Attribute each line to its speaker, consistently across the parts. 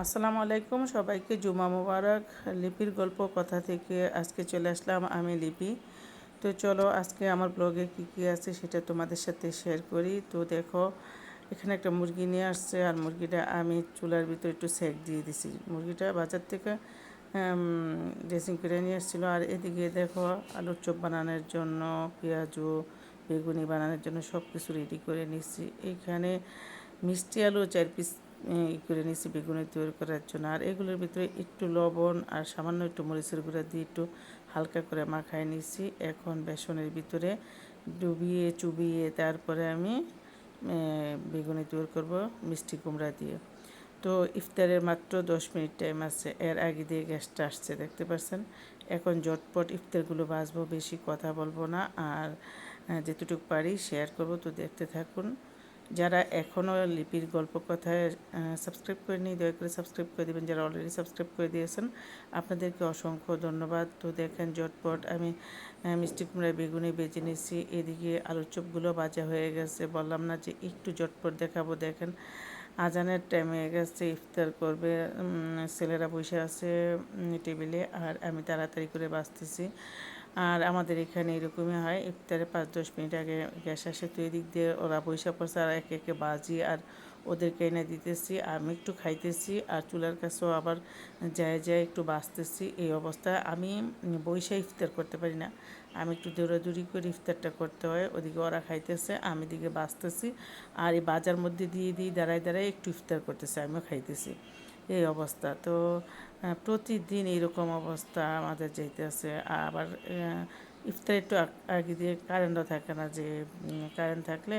Speaker 1: আসসালামু আলাইকুম, সবাইকে জুমা মুবারক, লিপির গল্প কথা থেকে আজকে চলে আসলাম আমি লিপি। তো চলো আজকে আমার ব্লগে কি কি আছে সেটা তোমাদের সাথে শেয়ার করি। তো দেখো, এখানে একটা মুরগি নিয়ে আসছে আর মুরগিটা আমি চুলার ভিতরে একটু সেক দিয়ে দিছি। মুরগিটা বাজার থেকে ড্রেসিং করে নিয়ে এসেছিল আর এদিকে দেখো, আলুর চপ বানানোর জন্য, পেঁয়াজু, বেগুনি বানানোর জন্য সব কিছু রেডি করে নিচ্ছি এইখানে মিষ্টি আলু চার পিস করে নিয়েছি বেগুনের তৈরি করার জন্য। আর এগুলোর ভিতরে একটু লবণ আর সামান্য একটু মরিচের গুঁড়া দিয়ে একটু হালকা করে মাখায় নিয়েছি। এখন বেসনের ভিতরে ডুবিয়ে চুবিয়ে তারপরে আমি বেগুনি তৈরি করব মিষ্টি কুমড়া দিয়ে। তো ইফতারের মাত্র দশ মিনিট টাইম আছে। এর আগে দিয়ে গ্যাসটা আসছে, দেখতে পাচ্ছেন এখন জটপট ইফতারগুলো বাঁচবো বেশি কথা বলব না। আর যেতটুকু পারি শেয়ার করব। তো দেখতে থাকুন। যারা এখনও লিপির গল্প কথায় সাবস্ক্রাইব করেনি, দয়া করে সাবস্ক্রাইব করে দেবেন। যারা অলরেডি সাবস্ক্রাইব করে দিয়েছেন, আপনাদেরকে অসংখ্য ধন্যবাদ। তো দেখেন জটপট আমি মিষ্টি কুমড়ায় বেগুনি বেজে নিয়েছি। এদিকে আলুর চপগুলো বাজা হয়ে গেছে। বললাম না যে একটু জটপট দেখাবো। দেখেন আজানের টাইম গেছে, ইফতার করবে। ছেলেরা বসে আছে টেবিলে আর আমি তাড়াতাড়ি করে বাঁচতেছি। আর আমাদের এখানে এরকমই হয়, ইফতারে পাঁচ দশ মিনিট আগে গ্যাস আসে তো এদিক দিয়ে ওরা পয়সা পড়ছে আর একে একে বাজি আর ওদেরকে এনে দিতেছি। আমি একটু খাইতেছি আর চুলার কাছেও আবার যায় যায় একটু বাঁচতেছি এই অবস্থায়। আমি বৈশা ইফতার করতে পারি না, আমি একটু দৌড়াদৌড়ি করে ইফতারটা করতে হয়, ওদিকে ওরা খাইতেছে, আমি দিকে বাঁচতেছি আর এই বাজার মধ্যে দিয়ে দিয়ে দাঁড়ায় দাঁড়ায় একটু ইফতার করতেছে, আমিও খাইতেছি। এই অবস্থা। তো প্রতিদিন এরকম অবস্থা আমাদের যেতেছে আবার ইফতার একটু আগে দিয়ে কারেন্টও থাকে না যে কারেন্ট থাকলে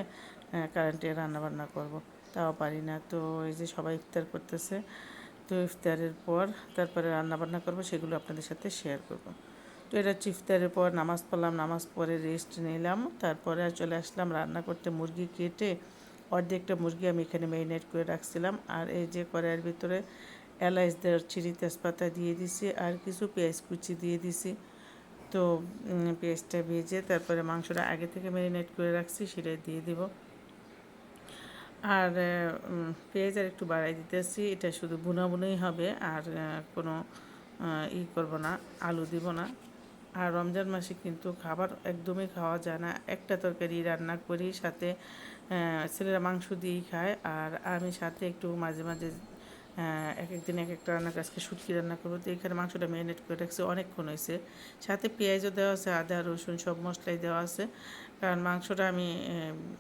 Speaker 1: কারেন্টে রান্নাবান্না করব। তাও পারি না। তো এই যে সবাই ইফতার করতেছে, তো ইফতারের পর তারপরে রান্নাবান্না করব, সেগুলো আপনাদের সাথে শেয়ার করব। তো এটা হচ্ছে ইফতারের পর নামাজ পড়লাম, নামাজ পড়ে রেস্ট নিলাম, তারপরে চলে আসলাম রান্না করতে। মুরগি কেটে অর্ধেকটা মুরগি আমি এখানে ম্যারিনেট করে রাখছিলাম। আর এই যে কড়াইয়ের ভিতরে এলাচ চিড়ি তেজপাতা দিয়ে দিছি আর কিছু পেঁয়াজ কুচি দিয়ে দিছি। তো পেঁয়াজটা ভেজে তারপরে মাংসটা আগে থেকে ম্যারিনেট করে রাখছি সেটা দিয়ে দিব। আর পেঁয়াজ আর একটু বাড়াই দিতেছি, এটা শুধু বুনা বুনাই হবে, আর কোনো ই করব না, আলু দিব না। আর রমজান মাসে কিন্তু খাবার একদমই খাওয়া যায় না। একটা তরকারি রান্না করি, সাথে ছেলেরা মাংস দিয়েই খায়, আর আমি সাথে একটু মাঝে মাঝে এক একদিন এক একটা রান্না আজকে শুটকি রান্না করব। তো এখানে মাংসটা ম্যারিনেট করে রাখছি, অনেকক্ষণ হয়েছে। সাথে পেঁয়াজও দেওয়া আছে, আদা, রসুন সব মশলাই দেওয়া আছে। কারণ মাংসটা আমি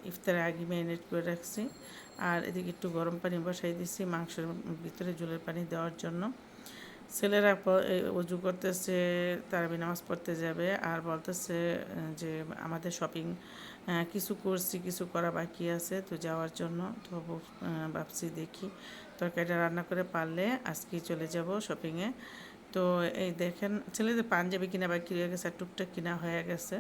Speaker 1: ইফতারে আগে ম্যারিনেট করে রাখছি। আর এদিকে একটু গরম পানি বসাই দিচ্ছি মাংসের ভিতরে জলের পানি দেওয়ার জন্য। ছেলেরা উজু করতেছে, তারাবি নামাজ পড়তে যাবে। আর বলতেছে যে আমাদের শপিং কিছু করছি, কিছু করা বাকি আছে, তো যাওয়ার জন্য। তো ভাবছি দেখি। তরকারিটা রান্না করে পারলে আজকেই চলে যাব শপিংয়ে তো এই দেখেন, ছেলেদের পাঞ্জাবি কিনা বাকি রয়ে গেছে, আর টুকটাক কিনা হয়ে গেছে।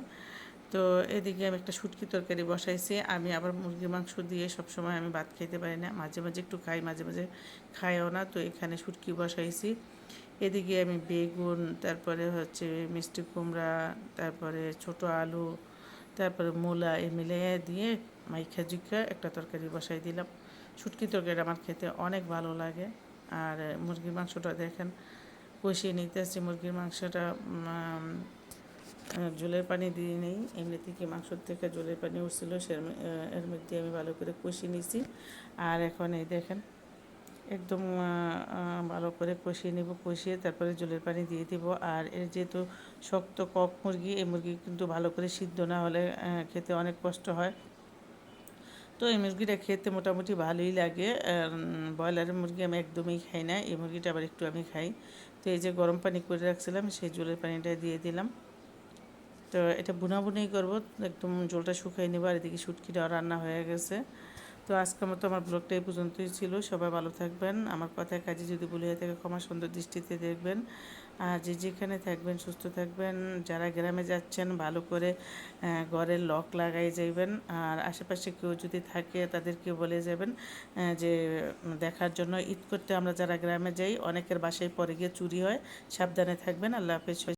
Speaker 1: তো এদিকে আমি একটা শুটকি তরকারি বসাইছি। আমি আবার মুরগির মাংস দিয়ে সবসময় আমি ভাত খাইতে পারি না। মাঝে মাঝে একটু খাই, মাঝে মাঝে খাইও না। তো এখানে শুটকি বসাইছি। এদিকে আমি বেগুন, তারপরে হচ্ছে মিষ্টি কুমড়া, তারপরে ছোট আলু, তারপরে মূলা, এ মিলিয়ে দিয়ে মাইখা জুখা একটা তরকারি বসাই দিলাম। শুটকি তরকারি আমার খেতে অনেক ভালো লাগে। আর মুরগির মাংসটা দেখেন, কষিয়ে নিতেছি মুরগির মাংসটা জলের পানি দিয়ে নেই। এমনি থেকে মাংসর থেকে জলের পানি উঠছিলো, সে এর মধ্যে আমি ভালো করে কষিয়ে নিছি। আর এখন এই দেখেন, একদম ভালো করে কষিয়ে নেব, কষিয়ে তারপরে জলের পানি দিয়ে দিব। আর এর যেহেতু শক্ত কক মুরগি, এই মুরগি কিন্তু ভালো করে সিদ্ধ না হলে খেতে অনেক কষ্ট হয়। তো এই মুরগিটা খেতে মোটামুটি ভালোই লাগে। ব্রয়লারের মুরগি আমি একদমই খাই না। এই মুরগিটা আবার একটু আমি খাই। তো এই যে গরম পানি করে রাখছিলাম, সেই জলের পানিটা দিয়ে দিলাম। তো এটা বুনা বুনাই করব। একদম জলটা শুকাই নেব, আর এদিকে শুটকিটাও রান্না হয়ে গেছে। তো আজকের মতো আমার ব্লগটা এই পর্যন্তই ছিল। সবাই ভালো থাকবেন। আমার কথায় কাজে যদি বলে থাকে ক্ষমা সুন্দর দৃষ্টিতে দেখবেন। আর যে যেখানে থাকবেন, সুস্থ থাকবেন। যারা গ্রামে যাচ্ছেন, ভালো করে ঘরের লক লাগাই যাইবেন। আর আশেপাশে কেউ যদি থাকে, তাদেরকে বলে যাবেন যে, দেখার জন্য। ঈদ করতে আমরা যারা গ্রামে যাই, অনেকের বাসায় পরে গিয়ে চুরি হয়। সাবধানে থাকবেন। আল্লাহ হাফেজ।